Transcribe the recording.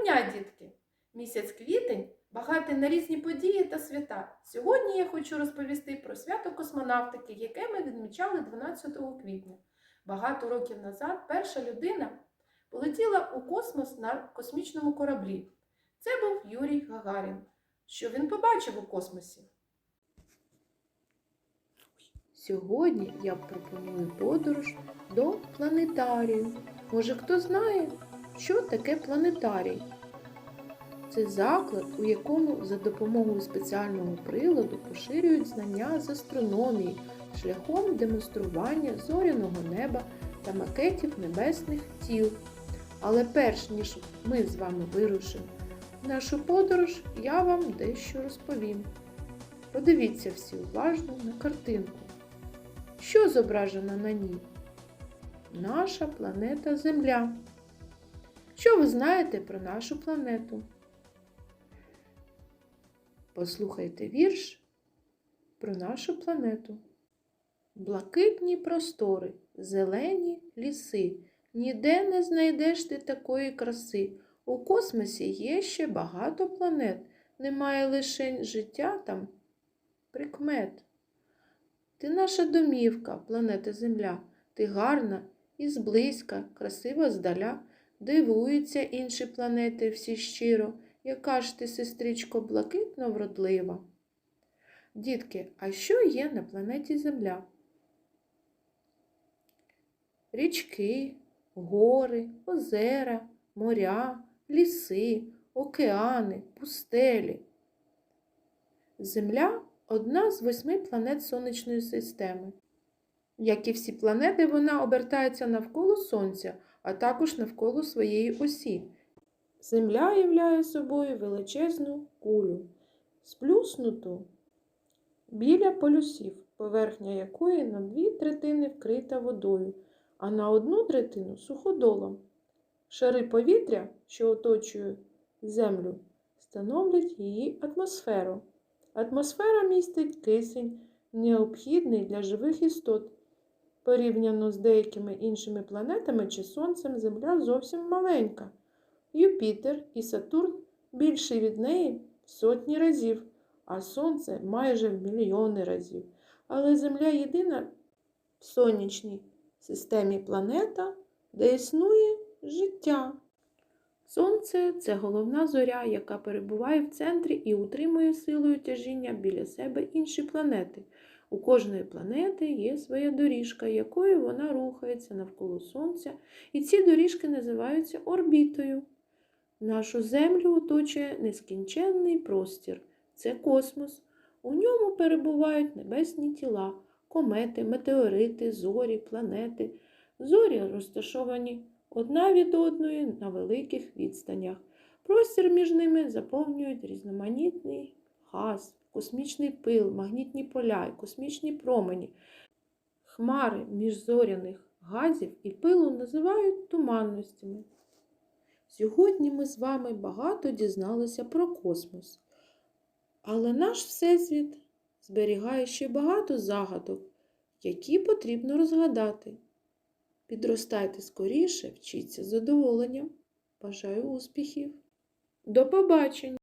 дня, дітки! Місяць квітень багатий на різні події та свята. Сьогодні я хочу розповісти про свято космонавтики, яке ми відмічали 12 квітня. Багато років назад перша людина полетіла у космос на космічному кораблі. Це був Юрій Гагарін. Що він побачив у космосі? Сьогодні я пропоную подорож до планетарію. Може, хто знає, що таке планетарій? Це заклад, у якому за допомогою спеціального приладу поширюють знання з астрономії шляхом демонстрування зоряного неба та макетів небесних тіл. Але перш ніж ми з вами вирушимо нашу подорож, я вам дещо розповім. Подивіться всі уважно на картинку. Що зображено на ній? Наша планета Земля. Що ви знаєте про нашу планету? Послухайте вірш про нашу планету. Блакитні простори, зелені ліси. Ніде не знайдеш ти такої краси. У космосі є ще багато планет. Немає лише життя там прикмет. Ти наша домівка, планета Земля. Ти гарна і зблизька, красива здаля. Дивуються інші планети всі щиро. Яка ж ти, сестричко, блакитно вродлива? Дітки, а що є на планеті Земля? Річки, гори, озера, моря, ліси, океани, пустелі. Земля одна з восьми планет Сонячної системи. Як і всі планети, вона обертається навколо Сонця, а також навколо своєї осі. Земля являє собою величезну кулю, сплюснуту біля полюсів, поверхня якої на дві третини вкрита водою, а на одну третину суходолом. Шари повітря, що оточує Землю, становлять її атмосферу. Атмосфера містить кисень, необхідний для живих істот. Порівняно з деякими іншими планетами чи Сонцем, Земля зовсім маленька. Юпітер і Сатурн більші від неї в сотні разів, а Сонце майже в мільйони разів. Але Земля єдина в сонячній системі планета, де існує життя. Сонце це головна зоря, яка перебуває в центрі і утримує силою тяжіння біля себе інші планети. У кожної планети є своя доріжка, якою вона рухається навколо Сонця, і ці доріжки називаються орбітою. Нашу Землю оточує нескінченний простір це космос. У ньому перебувають небесні тіла, комети, метеорити, зорі, планети. Зорі розташовані одна від одної на великих відстанях. Простір між ними заповнюють різноманітний газ, космічний пил, магнітні поля і космічні промені. Хмари міжзоряних газів і пилу називають туманностями. Сьогодні ми з вами багато дізналися про космос. Але наш Всесвіт зберігає ще багато загадок, які потрібно розгадати. Підростайте скоріше, вчіться з задоволенням. Бажаю успіхів. До побачення!